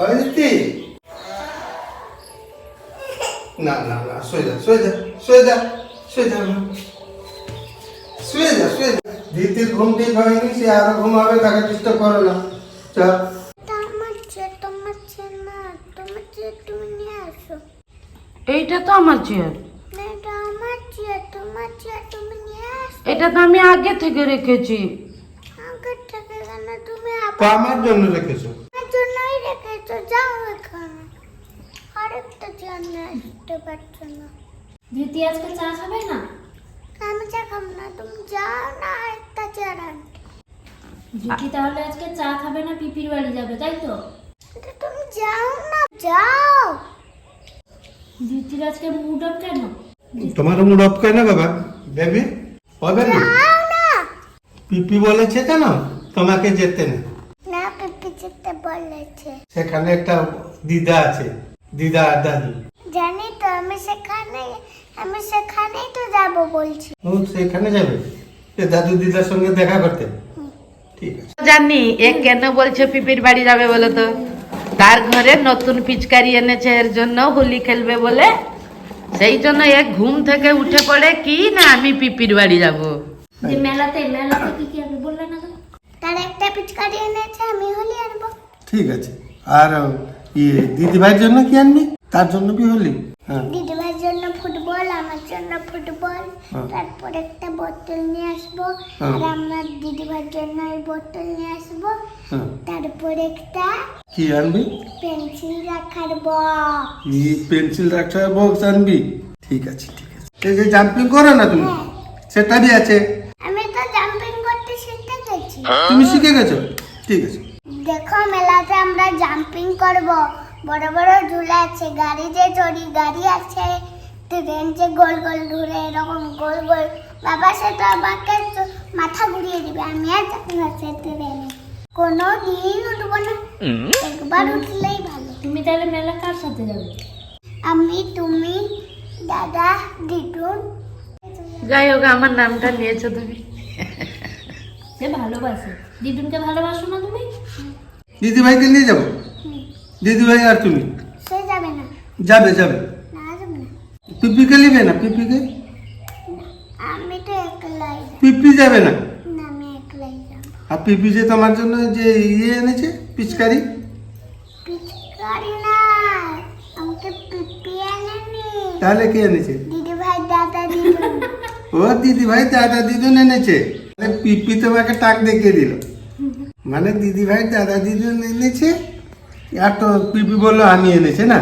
অদিতি। না না না শুয়ে যা শুয়ে যা শুয়ে যা শুয়ে যা মা। শুয়ে যা শুয়ে যা। দিদির ঘুম ঠিক হয়নি সে আরও ঘুমাবে তাকে ডিস্টার্ব করো না। চল। এইটা তো আমার চেয়ার এটা তো আমি আগে থেকে রেখেছি। আমার জন্য রেখেছো আমার জন্যই রেখেছো যাও এখানে আরেকটা আসতে পারছ না। দিদি আজকে চা খাবে না? আমি চা খাব না তুমি যাও না চেয়ার আনতে দিদি তাহলে আজকে চা খাবে না পিপির বাড়ি যাবে তাই তো? তুমি যাও না যাও। দিদির আজকে মুড অফ কেন? তোমার মুড অফ কেন বাবা? বেবি বেবি না? পিপি বলেছে কেন? তোমাকে যেতে না। না পিপি যেতে বলেছে। সেখানে একটা দিদা আছে দিদা আর দাদু আমি সেখানেই তো যাব বলছি। ও সেখানে যাবে? এ দাদু দিদার সঙ্গে দেখা করতে? ঠিক আছে। জানি এ কেন বলছে পিপির বাড়ি যাবে বলে তো? তার ঘরে নতুন পিচকারি এনেছে এর জন্য হোলি খেলবে বলে। সেই জন্য এ ঘুম থেকে উঠে পড়ে কি না আমি পিপির বাড়ি যাব? মেলাতে মেলাতে কি কি আমি বললে না তার একটা পিচকারি এনেছে আমি হলি আনব। ঠিক আছে। আর ইয়ে দিদি ভাইয়ের জন্য কি আনবি? তার জন্য কি হোলি? হ্যাঁ দিদি ভাইয়ের জন্য ফুটবল আমার জন্য ফুটবল হ্যাঁ। তারপর একটা বোতল নিয়ে আসব। হ্যাঁ। আর আমার দিদি ভাইয়ের জন্য এই বোতল নিয়ে আসব। হ্যাঁ। তারপর একটা কি আনবি? পেন্সিল রাখার বক্স কি পেন্সিল রাখার বক্স আনবি? ঠিক আছে ঠিক আছে। এই যে জাম্পিং করো না তুমি। সেটা বি আছে। আমি তো জাম্পিং করতে শিখতে গেছি। তুমি শিখে গেছো? ঠিক আছে। দেখো মেলাতে আমরা জাম্পিং করব। বড় বড় ঝুলা আছে গাড়ি যে চড়ি গাড়ি আছে। ট্রেন যে গোল গোল ঘুরে এরকম গোল গোল। বাবা সেটা আমাকে মাথা ঘুরিয়ে দিবে আমি আর যাব না সে ট্রেনে কোনো দিন উঠবো না। একবার উঠলেই ভালো। তুমি তাহলে মেলা কার সাথে যাবে? আমি তুমি দাদা দিদুন যাই হোক আমার নামটা নিয়েছো তুমি। সে ভালোবাসে। দিদুনকে ভালোবাসো না তুমি? দিদি ভাইকে নিয়ে যাব? দিদি ভাই আর তুমি? সে যাবে না। যাবে যাবে। পিপিকে নিবে না? পিপিকে আমি তো একলাই পিপি যাবে না? না আমি একলাই যাব। আর পিপি যে তোমার জন্য যে ইয়ে এনেছে পিচকারি? পিচকারি না আমাকে পিপি এনেনি। তাহলে কে এনেছে? দিদি ভাই দাদা দিদুন। ও দিদি ভাই দাদা দিদুন এনেছে। পিপি তোমাকে টাক দেখিয়ে দিল। মানে দিদি ভাই দাদা দিদুন এনেছে আর তো পিপি বলল আমি এনেছে না?